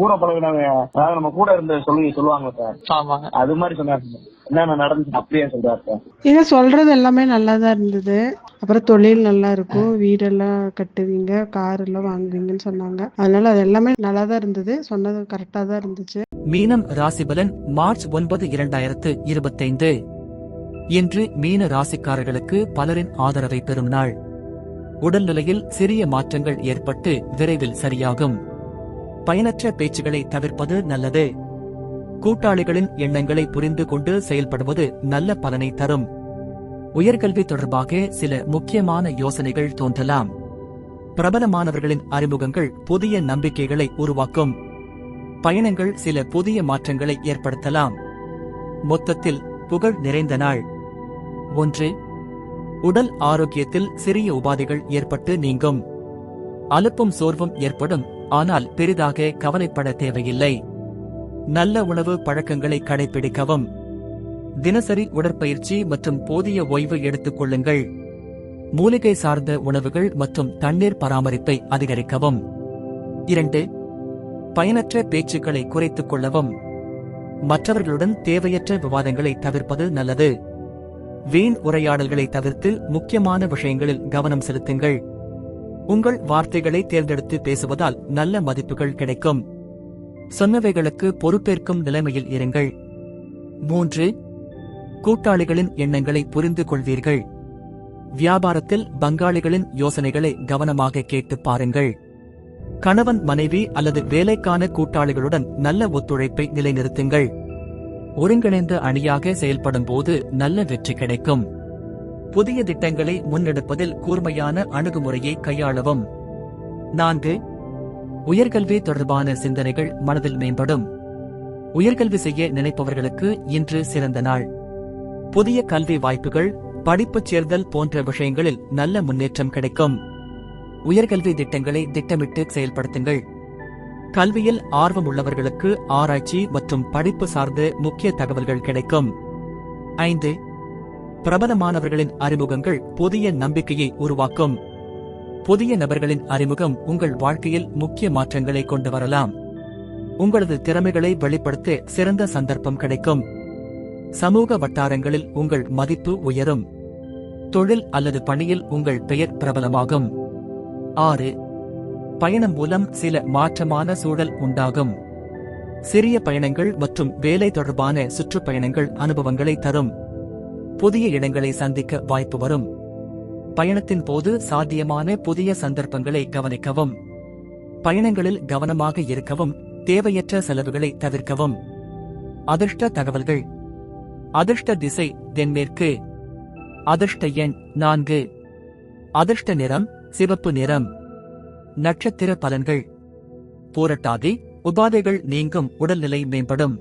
கூட பழகினவங்க அதாவது நம்ம கூட இருந்த சொல்லி சொல்லுவாங்க சார். அது மாதிரி சொன்னாரு சார். என்னென்ன நடந்துச்சு அப்படியே சொல்றாரு சார். நீங்க சொல்றது எல்லாமே நல்லா தான் இருந்தது. அப்புறம் தொழில் நல்லா இருக்கும். வீடெல்லாம் கட்டுவீங்க கார் எல்லாம் வாங்குவீங்கன்னு சொன்னாங்க. அதனால அது எல்லாமே நல்லா தான் இருந்தது. சொன்னது கரெக்டா தான் இருந்துச்சு. மீனம் ராசிபலன் மார்ச் ஒன்பது இரண்டாயிரத்து இருபத்தைந்து. இன்று மீன ராசிக்காரர்களுக்கு பலரின் ஆதரவை பெறும் நாள். உடல்நிலையில் சிறிய மாற்றங்கள் ஏற்பட்டு விரைவில் சரியாகும். பயனற்ற பேச்சுகளை தவிர்ப்பது நல்லது. கூட்டாளிகளின் எண்ணங்களை புரிந்து கொண்டு செயல்படுவது நல்ல பலனை தரும். உயர்கல்வி தொடர்பாக சில முக்கியமான யோசனைகள் தோன்றலாம். பிரபலமானவர்களின் அறிமுகங்கள் புதிய நம்பிக்கைகளை உருவாக்கும். பயணங்கள் சில புதிய மாற்றங்களை ஏற்படுத்தலாம். மொத்தத்தில் புகழ் நிறைந்த நாள். ஒன்று உடல் ஆரோக்கியத்தில் சிறிய உபாதைகள் ஏற்பட்டு நீங்கும். அலுப்பும் சோர்வும் ஏற்படும் ஆனால் பெரிதாக கவலைப்பட தேவையில்லை. நல்ல உணவு பழக்கங்களை கடைபிடிக்கவும் தினசரி உடற்பயிற்சி மற்றும் போதிய ஓய்வு எடுத்துக் கொள்ளுங்கள். மூலிகை சார்ந்த உணவுகள் மற்றும் தண்ணீர் பராமரிப்பை அதிகரிக்கவும். இரண்டு பயனற்ற பேச்சுக்களை குறைத்துக் கொள்ளவும். மற்றவர்களுடன் தேவையற்ற விவாதங்களை தவிர்ப்பது நல்லது. வீண் உரையாடல்களை தவிர்த்து முக்கியமான விஷயங்களில் கவனம் செலுத்துங்கள். உங்கள் வார்த்தைகளை தேர்ந்தெடுத்து பேசுவதால் நல்ல மதிப்புகள் கிடைக்கும். சொன்னவைகளுக்கு பொறுப்பேற்கும் நிலைமையில் இருங்கள். மூன்று கூட்டாளிகளின் எண்ணங்களை புரிந்து கொள்வீர்கள். வியாபாரத்தில் பங்காளிகளின் யோசனைகளை கவனமாக கேட்டு பாருங்கள். கணவன் மனைவி அல்லது வேலைக்கான கூட்டாளிகளுடன் நல்ல ஒத்துழைப்பை நிலைநிறுத்துங்கள். ஒருங்கிணைந்த அணியாக செயல்படும் போது நல்ல வெற்றி கிடைக்கும். புதிய திட்டங்களை முன்னெடுப்பதில் கூர்மையான அணுகுமுறையை கையாளவும். நான்கு உயர்கல்வி தொடர்பான சிந்தனைகள் மனதில் மேம்படும். உயர்கல்வி செய்ய நினைப்பவர்களுக்கு இன்று சிறந்த நாள். புதிய கல்வி வாய்ப்புகள் படிப்புச் சேர்தல் போன்ற விஷயங்களில் நல்ல முன்னேற்றம் கிடைக்கும். உயர்கல்வி திட்டங்களை திட்டமிட்டு செயல்படுத்துங்கள். கல்வியில் ஆர்வம் உள்ளவர்களுக்கு ஆராய்ச்சி மற்றும் படிப்பு சார்ந்த முக்கிய தகவல்கள் கிடைக்கும். ஐந்து பிரபலமானவர்களின் அறிமுகங்கள் புதிய நம்பிக்கையை உருவாக்கும். புதிய நபர்களின் அறிமுகம் உங்கள் வாழ்க்கையில் முக்கிய மாற்றங்களை கொண்டு வரலாம். உங்களது திறமைகளை வெளிப்படுத்த சிறந்த சந்தர்ப்பம் கிடைக்கும். சமூக வட்டாரங்களில் உங்கள் மதிப்பு உயரும். தொழில் அல்லது பணியில் உங்கள் பெயர் பிரபலமாகும். ஆறு பயணம் மூலம் சில மாற்றமான சூழல் உண்டாகும். சிறிய பயணங்கள் மற்றும் வேலை தொடர்பான சுற்றுப்பயணங்கள் அனுபவங்களை தரும். புதிய இடங்களை சந்திக்க வாய்ப்பு வரும். பயணத்தின் போது சாத்தியமான புதிய சந்தர்ப்பங்களை கவனிக்கவும். பயணங்களில் கவனமாக இருக்கவும் தேவையற்ற செலவுகளை தவிர்க்கவும். அதிர்ஷ்ட தகவல்கள். அதிர்ஷ்ட திசை தென்மேற்கு. அதிர்ஷ்ட எண் நான்கு. அதிர்ஷ்ட நிறம் சிவப்பு நிறம். நட்சத்திர பலன்கள். பூரட்டாதி உபாதைகள் நீங்கும் உடல்நிலை மேம்படும்.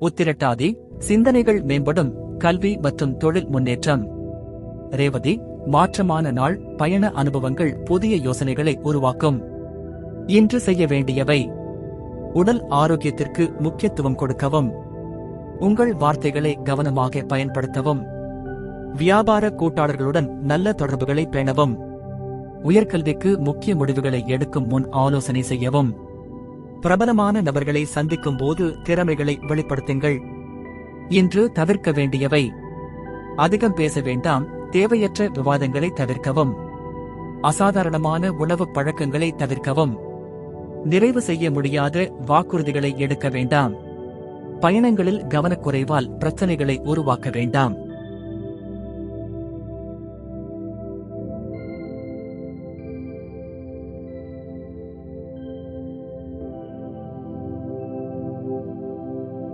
உத்திரட்டாதி சிந்தனைகள் மேம்படும். கல்வி மற்றும் தொழில் முன்னேற்றம். ரேவதி மாற்றமான நாள் பயண அனுபவங்கள் புதிய யோசனைகளை உருவாக்கும். இன்று செய்ய வேண்டியவை. உடல் ஆரோக்கியத்திற்கு முக்கியத்துவம் கொடுக்கவும். உங்கள் வார்த்தைகளை கவனமாக பயன்படுத்தவும். வியாபார கூட்டாளர்களுடன் நல்ல தொடர்புகளை பேணவும். உயர்கல்விக்கு முக்கிய முடிவுகளை எடுக்கும் முன் ஆலோசனை செய்யவும். பிரபலமான நபர்களை சந்திக்கும் போது திறமைகளை வெளிப்படுத்துங்கள். இன்று தவிர்க்க வேண்டியவை. அதிகம் பேச வேண்டாம் தேவையற்ற விவாதங்களை தவிர்க்கவும். அசாதாரணமான உணவு பழக்கங்களை தவிர்க்கவும். நிறைவு செய்ய முடியாத வாக்குறுதிகளை எடுக்க வேண்டாம். பயணங்களில் கவனக்குறைவால் பிரச்சனைகளை உருவாக்க வேண்டாம்.